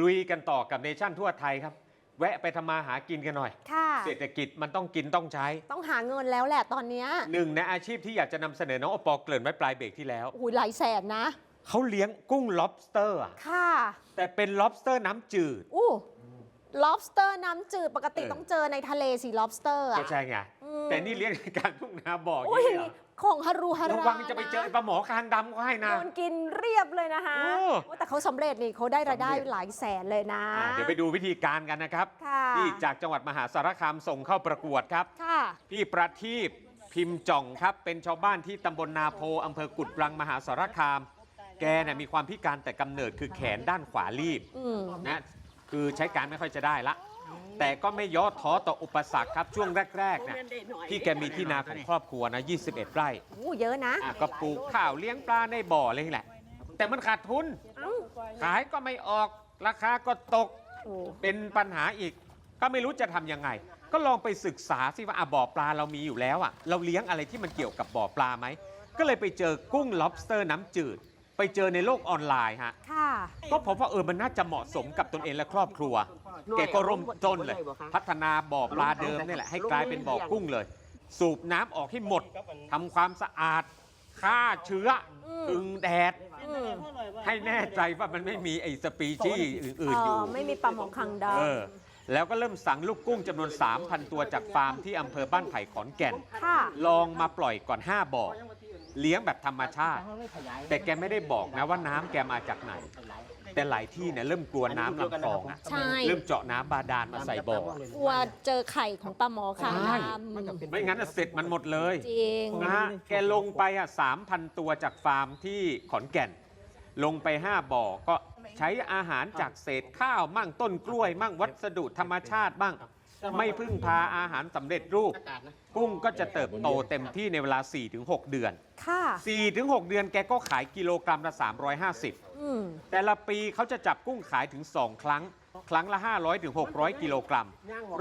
ลุยกันต่อกับเนชั่นทั่วไทยครับ แวะไปทำมาหากินกันหน่อย ค่ะ เศรษฐกิจมันต้องกินต้องใช้ต้องหาเงินแล้วแหละตอนเนี้ยหนึ่งในอาชีพที่อยากจะนำเสนอน้องโอปอเกริ่นไว้ปลายเบรกที่แล้วโอ้ยหลายแสนนะ เขาเลี้ยงกุ้ง lobster อะค่ะ แต่เป็น lobster น้ำจืด อู้ lobster น้ำจืดปกติเออ ต้องเจอในทะเลสิ lobster อะก็ใช่ไง อืมแต่นี่เลี้ยงในกลารทุ่งนาบ่อโอ้ยอย่างนี้เหรอของฮารุฮาราระวังจะไปเจอไอ้ปลาหมอคางดำก็ให้นะ โดนกินเรียบเลยนะคะโอ้โอ้แต่เขาสำเร็จนี่เขาได้รายได้สำเร็จ หลายแสนเลยนะอะเดี๋ยวไปดูวิธีการกันนะครับ ค่ะที่จากจังหวัดมหาสารคามส่งเข้าประกวดครับ ค่ะ พี่ประทีปพิมพ์จ่องครับ เป็นชาวบ้านที่ตำบลนาโพอำเภอกุดรังมหาสารคาม แกเนี่ยมีความพิการแต่กำเนิดคือแขนด้านขวารีบอืมนะ คือใช้การไม่ค่อยจะได้ละ แต่ก็ไม่ย่อท้อต่ออุปสรรคครับช่วงแรกๆเนี่ยพี่แกมีที่นาของครอบครัวนะ 21 ไร่โอ้เยอะนะอะก็ปลูกข้าวเลี้ยงปลาในบ่ออะไรนี่แหละ แต่มันขาดทุน เอ้าขายก็ไม่ออกราคาก็ตกโอ้เป็นปัญหาอีก ก็ไม่รู้จะทำยังไง ก็ลองไปศึกษาสิว่าอะบ่อปลาเรามีอยู่แล้วอะเราเลี้ยงอะไรที่มันเกี่ยวกับบ่อปลาไหมก็เลยไปเจอกุ้ง lobster น้ำจืด ไปเจอในโลกออนไลน์ฮะ ค่ะ ก็พบว่าเออมันน่าจะเหมาะสมกับตนเองและครอบครัว แกก็ร่มต้นเลย พัฒนาบ่อปลาเดิมนี่แหละให้กลายเป็นบ่อกุ้งเลย สูบน้ำออกให้หมดทำความสะอาดฆ่าเชื้ออม อึงแดด อืมให้แน่ใจว่ามันไม่มีไอ้สปีชีส์อื่น ๆ อยู่ ไม่มีปลาหมอคังดเออ แล้วก็เริ่มสั่งลูกกุ้งจำนวน 3,000 ตัวจากฟาร์มที่อำเภอบ้านไผ่ขอนแก่นำค่ะ ลองมาปล่อยก่อน 5 บ่อ เลี้ยงแบบธรรมชาติ แต่แกไม่ได้บอกนะว่าน้ำแกมาจากไหน แต่หลายที่เนี่ยเริ่มกลัวน้ำลำคลองอะใช่ เริ่มเจาะน้ำบาดาลมาใส่บ่อ กลัวเจอไข่ของปลาหมอคังใช่ดำไม่งั้นน่ะเสร็จมันหมดเลย จริง นะฮะแกลงไปอะ3,000ตัวจากฟาร์มที่ขอนแก่น ลงไป 5 บ่อ ก็ใช้อาหารจากเศษข้าวมั่งต้นกล้วย มั่งวัสดุธรรมชาติบ้าง ไม่พึ่งพาอาหารสำเร็จรูป กุ้งก็จะเติบโตเต็มที่ในเวลา 4-6 เดือน ค่ะ 4-6 เดือนแกก็ขายกิโลกรัมละ 350 อืม แต่ละปีเขาจะจับกุ้งขายถึง 2 ครั้ง ครั้งละ 500-600 กิโลกรัม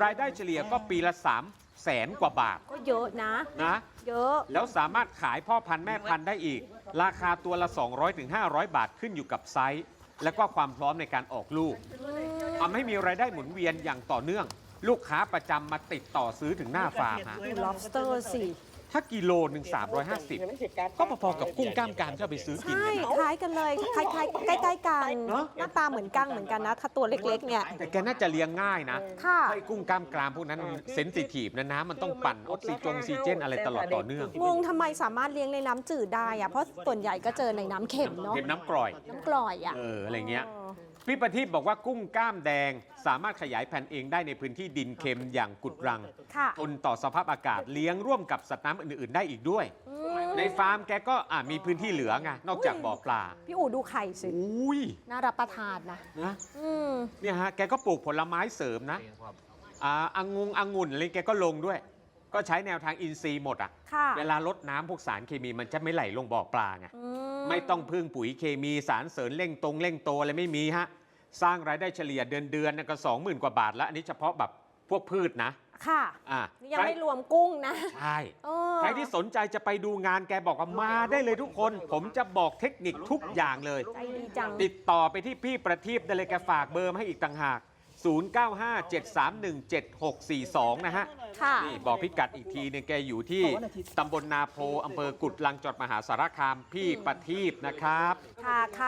รายได้เฉลี่ยก็ปีละ3แสนกว่าบาทก็เยอะนะ นะ เยอะ แล้วสามารถขายพ่อพันธุ์แม่พันธุ์ได้อีก ราคาตัวละ 200-500 บาทขึ้นอยู่กับไซส์ และก็ความพร้อมในการออกลูกทำให้มีรายได้หมุนเวียนอย่างต่อเนื่อง ลูกค้าประจำมาติดต่อซื้อถึงหน้าฟาร์มฮะ lobster สิ ถ้ากิโลหนึ่ง350 ก็พอๆกับกุ้งกล้ามกรามที่เอาไปซื้อกินใช่กันนะคล้ายกันเลย คล้ายๆ ใกล้ๆกันเนอะหน้าตาเหมือนกั้งเหมือนกันนะ ถ้าตัวเล็กๆ เนี่ย แต่แกน่าจะเลี้ยงง่ายนะค่ะ ไอ้กุ้งกล้ามกรามพวกนั้นเซนซิทีฟนะน้ำมันต้องปั่นออกซิจงซีเจนอะไรตลอดต่อเนื่องงงทำไมสามารถเลี้ยงในน้ำจืดได้อะเพราะส่วนใหญ่ก็เจอในน้ำเค็มเนาะ เห็นน้ำกร่อย น้ำกร่อยอะ เอออะไรเงี้ย พี่ประทีปบอกว่ากุ้งกล้ามแดง สามารถขยายพันธุ์เองได้ในพื้นที่ดินเค็มอย่างกุดรังค่ะทนต่อสภาพอากาศเลี้ยงร่วมกับสัตว์น้ำอื่น ๆ ได้อีกด้วย อืมในฟาร์มแกก็อะมีพื้นที่เหลือไงนอกจากบ่อปลาพี่อู๋ดูไข่สิ อุ้ยน่ารับประทานนะ นะอืม เนี่ยฮะแกก็ปลูกผลไม้เสริมนะอ่าอังุงองุ่นอะไรแกก็ลงด้วย ก็ใช้แนวทางอินทรีย์หมดอะ ค่ะเวลาลดน้ำพวกสารเคมีมันจะไม่ไหลลงบ่อปลาไง อืไม่ต้องพึ่งปุ๋ยเคมีสารเสริญเร่งตรงเร่งโตอะไรไม่มีฮะ สร้างรายได้เฉลี่ยเดือนเดือนๆก็สองหมื่นกว่าบาทแล้ว อันนี้เฉพาะแบบพวกพืชนะค่ะอ่านี่ยังไม่รวมกุ้งนะใช่ เออใครที่สนใจจะไปดูงานแกบอกว่ามาได้เลยทุกคน ผมจะบอกเทคนิคทุกอย่างเลย ใจดีจัง ติดต่อไปที่พี่ประทีปได้เลยแกฝากเบอร์มาให้อีกต่างหาก 0957317642 นะฮะ ค่ะ นี่บอกพิกัดอีกทีหนึงแกอยู่ที่ตำบลนาโพอำเภอกุดลังจังหวัดมหาสารคามพี่ประทีปนะครับ ค่ะค่ะ